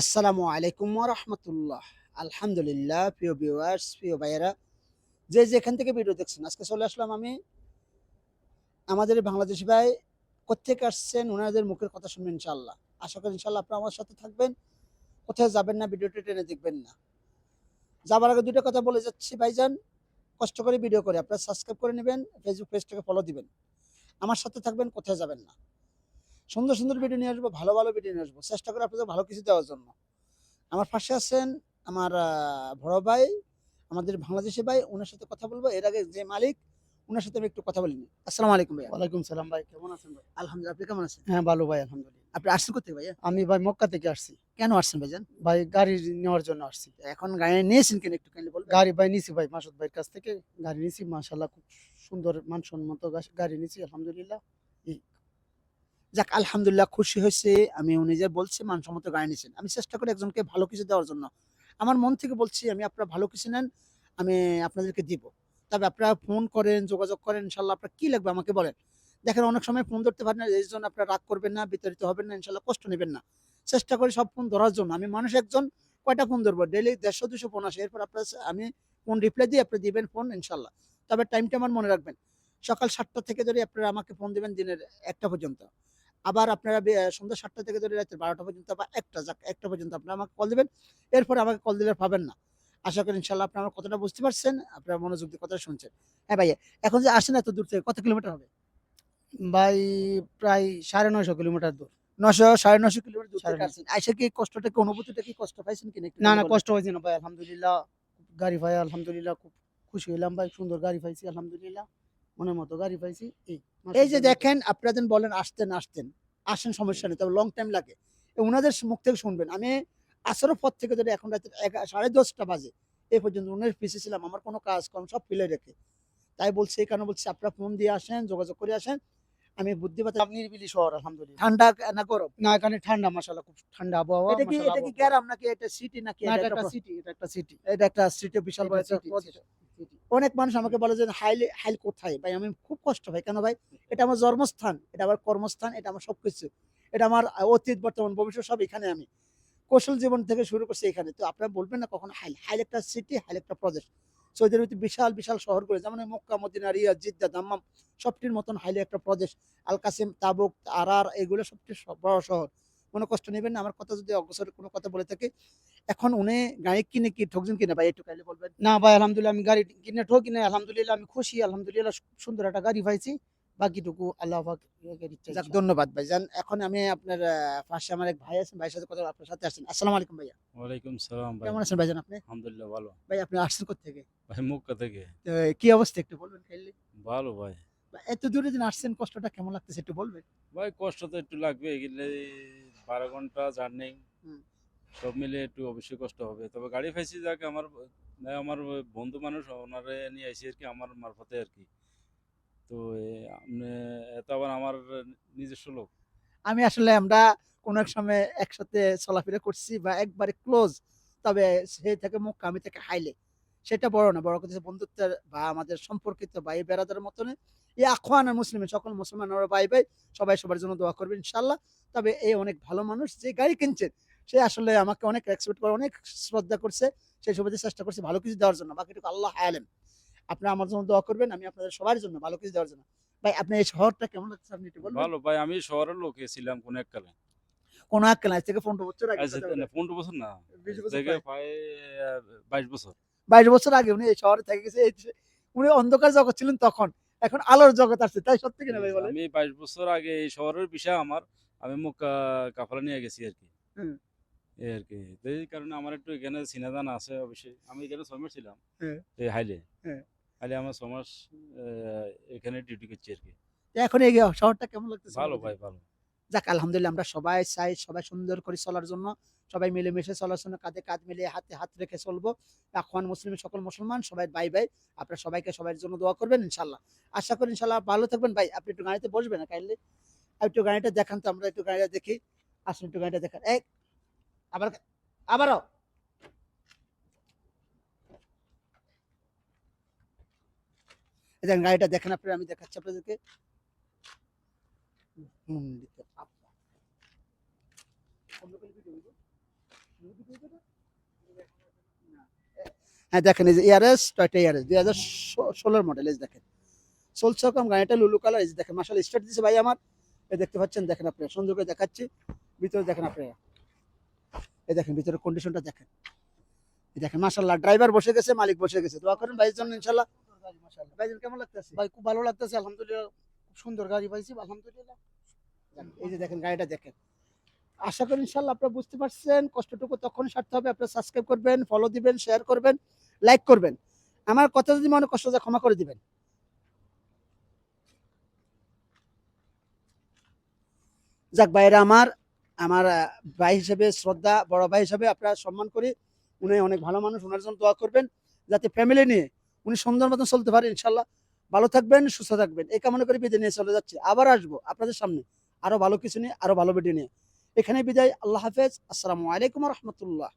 আসসালামু আলাইকুম রহমতুল্লাহ। আলহামদুলিল্লাহ, প্রিয় ভিউয়ার্স প্রিয় ভাইয়েরা, যে যেখান থেকে ভিডিও দেখছেন, আজকে চলে আসলাম আমি আমাদের বাংলাদেশি ভাই কোথেকে আসছেন ওনাদের মুখের কথা শুনবেন ইনশাল্লাহ আশা করি ইনশাল্লাহ আপনারা আমার সাথে থাকবেন, কোথায় যাবেন না, ভিডিওটি টেনে দেখবেন না। যাবার আগে দুটো কথা বলে যাচ্ছি, ভাইজান। কষ্ট করে ভিডিও করে আপনারা সাবস্ক্রাইব করে নেবেন ফেসবুক পেজটাকে ফলো দিবেন। আমার সাথে থাকবেন, কোথায় যাবেন না। সুন্দর সুন্দর ভিডিও নিয়ে আসব ভালো ভালো ভিডিও নিয়ে আসব। চেষ্টা করে আপনাদের ভালো কিছু দেওয়ার জন্য। আমার পাশে আছেন আমার বড় ভাই আমাদের বাংলাদেশি ভাই ওনার সাথে কথা বলব। এর আগে যে মালিক ওনার সাথে আমি একটু কথা বলিনি আসসালামু আলাইকুম ভাইয়া। ওয়ালাইকুম সালাম ভাই কেমন আছেন ভাই? আলহামদুলিল্লাহ আপনি কেমন আছেন? হ্যাঁ ভালো ভাই আলহামদুলিল্লাহ। আপনি আসছেন কোথায় ভাইয়া? আমি ভাই মক্কা থেকে আসছি। কেন আসছেন ভাইজান? ভাই গাড়ি নেওয়ার জন্য আসছি। এখন গাড়ি নিয়েছেন কেন একটু কেন বলবেন? গাড়ি ভাই নিছি ভাই মাসুদ ভাইয়ের কাছ থেকে। গাড়ি নিছি মাশাল্লাহ খুব সুন্দর মানসম্মত গাড়ি নিছি আলহামদুলিল্লাহ। যাক, আলহামদুলিল্লাহ খুশি হয়েছে। আমি উনি যে বলছে, মানসম্মত গাড়ি নিয়েছেন আমি চেষ্টা করি একজনকে ভালো কিছু দেওয়ার জন্য। আমার মন থেকে বলছি, আমি আপনারা ভালো কিছু নেন, আমি আপনাদেরকে দিব। তবে আপনারা ফোন করেন, যোগাযোগ করেন, ইনশাল্লাহ আপনার কি লাগবে আমাকে বলেন। দেখেন, অনেক সময় ফোন ধরতে পারেন না, এই জন্য আপনারা রাগ করবেন না, বিতাড়িত হবেন না, ইনশাল্লাহ কষ্ট নেবেন না। চেষ্টা করি সব ফোন ধরার জন্য। আমি মানুষ একজন, কয়টা ফোন ধরবো? ডেলি দেড়শো দুশো ফোন আসে। এরপর আপনার আমি ফোন রিপ্লাই দিয়ে আপনি দিবেন ফোন, ইনশাল্লাহ। তবে টাইমটা আমার মনে রাখবেন। সকাল সাতটা থেকে ধরে আপনারা আমাকে ফোন দিবেন দিনের একটা পর্যন্ত। আবার আপনারা সন্ধ্যা সাতটা থেকে ধরে রাত্রে বারোটা পর্যন্ত বা একটা যাক একটা পর্যন্ত আপনারা আমাকে কল দেবেন। এরপর আমাকে কল দিলে পাবেন না। আশা করি ইনশাল্লাহ আপনারা আমার কথাটা বুঝতে পারছেন আপনারা মনোযোগ দিয়ে কথা শুনছেন। হ্যাঁ ভাইয়া এখন যে আসেন এত দূর থেকে কত কিলোমিটার হবে? ভাই প্রায় সাড়ে নয়শো কিলোমিটার দূর। নশো সাড়ে নশো কিলোমিটার দূর থেকে আসছেন আইসা কি কষ্টটা কি অনুভূতিটা কি কষ্ট পাইছেন একটু না না কষ্ট হয়েছে না ভাই আলহামদুলিল্লাহ। গাড়ি ভাই আলহামদুলিল্লাহ খুব খুশি হইলাম ভাই সুন্দর গাড়ি পাইছি আলহামদুলিল্লাহ। মনের মতো গাড়ি পাইছি এই এই যে দেখেন আপনারা যেন বলেন আসতেন আসতেন আসেন সমস্যা নেই তবে লং টাইম লাগে। ওনাদের মুখ থেকে শুনবেন আমি আসরের পর থেকে যদি এখন রাত্রে সাড়ে দশটা বাজে এই পর্যন্ত ওনার পিছিয়ে ছিলাম আমার কোনো কাজ কম সব ফিলে রেখে। তাই বলছি এই কারণে বলছি আপনারা ফোন দিয়ে আসেন যোগাযোগ করে আসেন আমি বুদ্ধিপাতা আপনি নিরিবিলি শহর আলহামদুলিল্লাহ। ঠান্ডা না গরম? না এখানে ঠান্ডা মাশাল্লাহ খুব ঠান্ডা আবহাওয়া এটা কি এটা কি গ্রাম নাকি এটা সিটি নাকি এটা একটা সিটি এটা একটা সিটি এটা একটা সিটি বিশাল বড় প্রদেশ। অনেক মানুষ আমাকে বলে যে হাইল হাইল কোথায়? ভাই আমি খুব কষ্ট ভাই কেন ভাই? এটা আমার জন্মস্থান এটা আমার কর্মস্থান এটা আমার সবকিছু। এটা আমার অতীত বর্তমান ভবিষ্যৎ সব এখানে আমি। কৌশল জীবন থেকে শুরু করছি এখানে। তো আপনারা বলবেন না কখন হাইল হাইল একটা সিটি হাইল একটা প্রদেশ সৌদি আরবে বিশাল বিশাল শহরগুলো যেমন এই Mecca, Medina Riyadh Jeddah, Dammam, সবটির মতন হাইলে একটা প্রদেশ। আল কাসিম, তাবুক, আরার, এগুলো সবটির বড় শহর। কোনো কষ্ট নেবেন না, আমার কথা যদি অগ্রসর কোনো কথা বলে থাকে, এখন উনি গাড়ি কিনে কি ঠকছেন কিনা ভাই, একটু কাইলে বলবেন? না ভাই, আলহামদুলিল্লাহ, আমি গাড়ি কিনে ঠকি না আলহামদুলিল্লাহ, আমি খুশি, আলহামদুলিল্লাহ সুন্দর একটা গাড়ি পাইছি। বাকিটুকু আল্লাহ। ধন্যবাদ ভাইজান। এখন আমি আপনার পাশে আমার এক ভাই আছেন ভাইয়ের সাথে কথা আপনার সাথে আসছেন। আসসালামু আলাইকুম ভাইয়া। ওয়ালাইকুম সালাম ভাই। কেমন আছেন ভাইজান আপনি? আলহামদুলিল্লাহ ভালো। ভাই আপনি আসছেন থেকে ভাই মুক্কা থেকে। কি অবস্থা একটু বলবেন খাইলে? ভালো ভাই। এত দূরে দিন আসছেন কষ্টটা কেমন লাগতেছে একটু বলবেন? ভাই কষ্ট তো একটু লাগবে এগুলো বারো ঘণ্টা জার্নি। সব মিলে একটু অবশ্যই কষ্ট হবে। তবে গাড়ি পাইছি যাক আমার আমার বন্ধু মানুষ ওনারে নিয়ে আইসি আর কি আমার মারফতে আর কি। তো এত আবার আমার নিজস্ব লোক। আমি আসলে আমরা কোনো এক সময় একসাথে চলাফেরা করছি বা একবারে ক্লোজ, তবে সে থেকে মুখ আমি থেকে হাইলে। সেটা বড় না বড় কথা বন্ধুত্বের বা আমাদের সম্পর্কিত ভাই বেড়াদের মতনে এই আখওয়ান আর মুসলিমের সকল মুসলমান ওরা ভাই ভাই, সবাই সবার জন্য দোয়া করবেন ইনশাল্লাহ তবে এই অনেক ভালো মানুষ, যে গাড়ি কিনছেন সে আসলে আমাকে অনেক রেসপেক্ট করে, অনেক শ্রদ্ধা করছে সেই সুবাদে চেষ্টা করছে ভালো কিছু দেওয়ার জন্য, বাকিটুকু আল্লাহ আলেম। আপনারা আমার জন্য দোয়া করবেন আমি আপনাদের সবার জন্য ভালো কিছু দেওয়ার জন্য। ভাই আপনি এই শহরটা কেমন লাগছে আপনি একটু বলবেন? ভালো ভাই আমি শহরের লোক ছিলাম কোন এক এককালে কোন এক ক্লাস থেকে পনেরো বছর আগে পনেরো বছর না বাইশ বছর। বাইশ বছর আগে উনি এই শহরে থেকে গেছে উনি অন্ধকার জগৎ ছিলেন তখন এখন আলোর জগৎ আসছে তাই সত্যি কিনা ভাই বলেন? আমি বাইশ বছর আগে এই শহরের বিষয় আমার আমি মুখ কাফলা নিয়ে গেছি আর কি। হুম। এই আর কি। এই কারণে আমার একটু এখানে চিনাজানা আছে অবশ্যই। আমি এখানে ছয় ছিলাম। এই হাইলে। হাইলে আমার আহ, এখানে ডিউটি করছি আর কি। এখন এই শহরটা কেমন লাগতেছে ভালো ভাই ভালো। যাক আলহামদুলিল্লাহ আমরা সবাই চাই সবাই সুন্দর করে চলার জন্য সবাই মিলেমিশে চলার জন্য কাঁধে কাঁধ মিলিয়ে হাতে হাত রেখে চলবো। এখন মুসলিম সকল মুসলমান সবাই ভাই ভাই আপনারা সবাইকে সবার জন্য দোয়া করবেন ইনশাল্লাহ আশা করি ইনশাল্লাহ ভালো থাকবেন। ভাই আপনি একটু গাড়িতে বসবেন না কাইন্ডলি একটু গাড়িটা দেখান তো আমরা একটু গাড়িটা দেখি। আসুন একটু গাড়িটা দেখান। এই আবার আবারও। দেখেন, গাড়িটা দেখেন আপনারা, আমি দেখাচ্ছি আপনাদেরকে? হ্যাঁ দেখেন, এই যে ইয়ারএস টয়টা ইয়ারএস দুই হাজার ষোলোর মডেল এই দেখেন। চলছে কম গাড়িটা, লুলু কালার, এই দেখেন মাসাল স্টার্ট দিচ্ছে ভাই আমার। এই দেখতে পাচ্ছেন, দেখেন আপনি সুন্দর করে দেখাচ্ছি। ভিতরে দেখেন আপনারা। এই দেখেন ভিতরে কন্ডিশনটা দেখেন। দেখেন মাসাল্লাহ ড্রাইভার বসে গেছে, মালিক বসে গেছে। দোয়া করেন ভাইয়ের জন্য ইনশাল্লাহ গাড়ি মাশাআল্লাহ। ভাইজান কেমন লাগতেছে? ভাই খুব ভালো লাগতেছে আলহামদুলিল্লাহ। খুব সুন্দর গাড়ি পাইছি আলহামদুলিল্লাহ। এই যে দেখেন গাড়িটা দেখেন। আশা করি ইনশাল্লাহ আপনারা বুঝতে পারছেন কষ্টটুকু তখন সারতে হবে আপনারা সাবস্ক্রাইব করবেন ফলো দিবেন শেয়ার করবেন লাইক করবেন। আমার কথা যদি মনে কষ্ট যায় ক্ষমা করে দিবেন। যাক ভাইরা আমার আমার ভাই হিসেবে শ্রদ্ধা বড় ভাই হিসেবে আপনারা সম্মান করি। উনি অনেক ভালো মানুষ ওনার জন্য দোয়া করবেন যাতে ফ্যামিলি নিয়ে উনি সুন্দর মতন চলতে পারে, ইনশাল্লাহ। ভালো থাকবেন, সুস্থ থাকবেন। এই মনে করে বিদায় নিয়ে চলে যাচ্ছে। আবার আসব আপনাদের সামনে। আরও ভালো কিছু নিয়ে, আরও ভালো ভিডিও নিয়ে। এখানে বিদায়। আল্লাহ হাফেজ। আসসালামু আলাইকুম রহমতুল্লাহ।